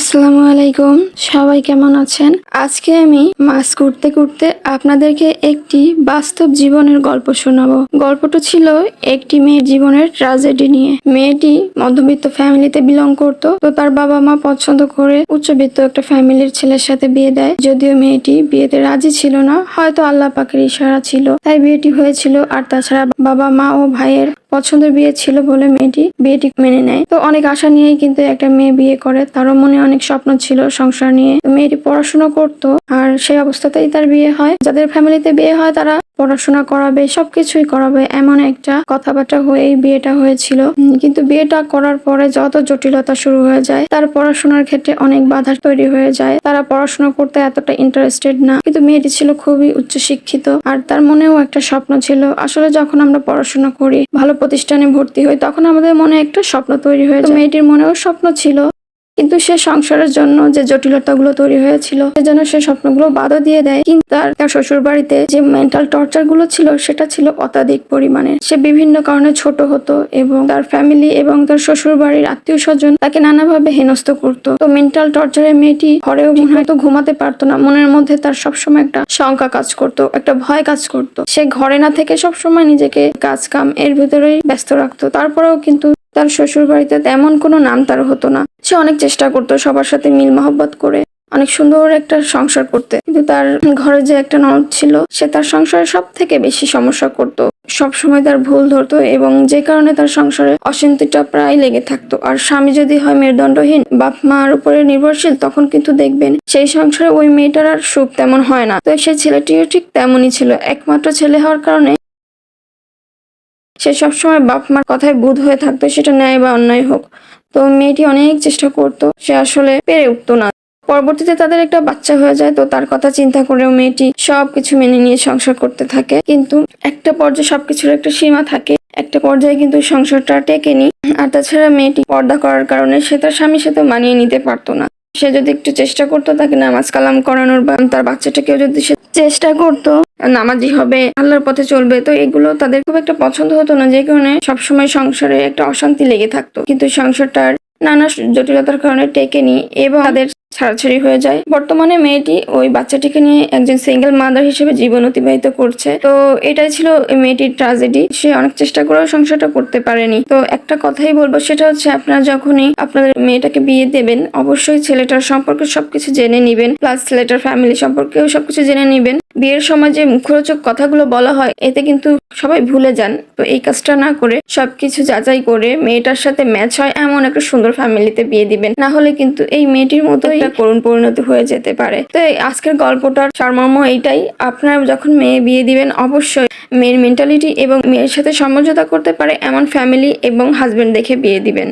Jesus আসসালামু আলাইকুম। সবাই কেমন আছেন? আজকে আমি মাছ করতে করতে আপনাদেরকে একটি বাস্তব জীবনের গল্প শোনাবো। গল্পটা ছিল একটি মেয়ের জীবনের ট্রাজেডি নিয়ে। মেয়েটি মধ্যবিত্ত ফ্যামিলিতে বিলং করত, তো তার বাবা মা পছন্দ করে উচ্চবিত্ত একটা ফ্যামিলির ছেলের সাথে বিয়ে দেয়। যদিও মেয়েটি বিয়েতে রাজি ছিল না, হয়তো আল্লাহ পাকের ইশারা ছিল। তাই বিয়েটি হয়েছিল আর তাছাড়া বাবা মা ও ভাইয়ের পছন্দের বিয়ে ছিল বলে মেয়েটি বিয়েটি মেনে নেয়। তো অনেক আশা নিয়েই কিন্তু একটা মেয়ে বিয়ে করে। তারও মনে অনেক স্বপ্ন ছিল সংসার নিয়ে। মেয়েটি পড়াশোনা করতো আর সেই অবস্থাতেই তার বিয়ে হয়। যাদের ফ্যামিলিতে বিয়ে হয় তারা পড়াশোনা করাবে, সবকিছুই করাবে, এমন একটা কথাবার্তা হয়েই বিয়েটা হয়েছিল। কিন্তু বিয়েটা করার পরে যত জটিলতা শুরু হয়ে যায়, তার পড়াশোনার ক্ষেত্রে অনেক বাধা তৈরি হয়ে যায়। তারা পড়াশোনা করতে এতটা ইন্টারেস্টেড না, কিন্তু মেয়েটি ছিল খুবই উচ্চ শিক্ষিত আর তার মনেও একটা স্বপ্ন ছিল। আসলে যখন আমরা পড়াশোনা করি, ভালো প্রতিষ্ঠানে ভর্তি হই, তখন আমাদের মনে একটা স্বপ্ন তৈরি হয়ে মেয়েটির মনেও স্বপ্ন ছিল কিন্তু সে সংসারের জন্য যে জটিলতাগুলো তৈরি হয়েছিল সেজন্য সে স্বপ্নগুলো বাধা দিয়ে দেয়। কিন্তু তার তার শ্বশুর বাড়িতে যে মেন্টাল টর্চারগুলো ছিল, সেটা ছিল অত্যাধিক পরিমাণে। সে বিভিন্ন কারণে ছোট হতো এবং তার ফ্যামিলি এবং তার শ্বশুর বাড়ির আত্মীয় স্বজন তাকে নানাভাবে হেনস্থ করতো। তো মেন্টাল টর্চারে মেয়েটি ঘরেও হয়তো ঘুমাতে পারতো না। মনের মধ্যে তার সবসময় একটা শঙ্কা কাজ করতো, একটা ভয় কাজ করতো। সে ঘরে না থেকে সবসময় নিজেকে কাজ কাম এর ভিতরেই ব্যস্ত রাখতো। তারপরেও কিন্তু তার শ্বশুর বাড়িতে তেমন কোনো নাম তার হতো না। সে অনেক চেষ্টা করতো সবার সাথে মিল মহব্বত করে, অনেক সুন্দর একটা সংসার করতে। কিন্তু তার ঘরে যে একটা ননদ ছিল, সে তার সংসারে সব থেকে বেশি সমস্যা করতো। সব সময় তার ভুল ধরতো এবং যে কারণে তার সংসারে অশান্তিটা প্রায় লেগে থাকতো। আর স্বামী যদি হয় মেরুদণ্ডহীন, বাপ মার উপরে নির্ভরশীল, তখন কিন্তু দেখবেন সেই সংসারে ওই মেয়েটার আর সুখ তেমন হয় না। তো সেই ছেলেটিও ঠিক তেমনই ছিল। একমাত্র ছেলে হওয়ার কারণে সে সবসময় বাপ মার কথায় বুধ হয়ে থাকতো, সেটা ন্যায় বা অন্যায় হোক। তো মেয়েটি অনেক চেষ্টা করতো, সে আসলে পেরে উঠতো না। পরবর্তীতে তাদের একটা বাচ্চা হয়ে যায়, তো তার কথা চিন্তা করেও মেয়েটি সবকিছু মেনে নিয়ে সংসার করতে থাকে। কিন্তু একটা পর্যায়ে সবকিছুর একটা সীমা থাকে, একটা পর্যায়ে কিন্তু সংসারটা টেকেনি। আর তাছাড়া মেয়েটি পর্দা করার কারণে সে তার স্বামীর সাথে মানিয়ে নিতে পারতো না। সে যদি একটু চেষ্টা করতো তাকে নামাজ কালাম করানোর বা তার বাচ্চাটাকেও যদি সে চেষ্টা করতো, নামাজি হবে, আল্লাহর পথে চলবে, তো এগুলো তাদের খুব একটা পছন্দ হতো না, যে কারণে সবসময় সংসারে একটা অশান্তি লেগে থাকতো। কিন্তু সংসারটার নানা জটিলতার কারণে টেকেনি এবং তাদের ছাড়াছাড়ি হয়ে যায়। বর্তমানে মেয়েটি ওই বাচ্চাটিকে নিয়ে একজন সিঙ্গেল মাদার হিসেবে জীবন অতিবাহিত করছে। তো এটাই ছিল মেয়েটির ট্রাজেডি সে অনেক চেষ্টা করেও সংসারটা করতে পারেনি। তো একটা কথাই বলব, সেটা হচ্ছে আপনারা যখনই আপনাদের মেয়েটাকে বিয়ে দেবেন, অবশ্যই ছেলেটার সম্পর্কে সবকিছু জেনে নিবেন প্লাস ছেলেটার ফ্যামিলি সম্পর্কেও সবকিছু জেনে নিবেন। বিয়ের সময় যে মুখরোচক কথাগুলো বলা হয়, এতে কিন্তু সবাই ভুলে যান। তো এই কাজটা না করে সবকিছু যাচাই করে মেয়েটার সাথে ম্যাচ হয়, এমন একটা সুন্দর ফ্যামিলিতে বিয়ে দিবেন। না হলে কিন্তু এই মেয়েটির মতো একটা করুণ পরিণতি হয়ে যেতে পারে। তো এই আজকের গল্পটার সারমর্ম এইটাই আপনারা যখন মেয়ে বিয়ে দিবেন অবশ্যই মেয়ের মেন্টালিটি এবং মেয়ের সাথে সমঝোতা করতে পারে এমন ফ্যামিলি এবং হাজবেন্ড দেখে বিয়ে দিবেন।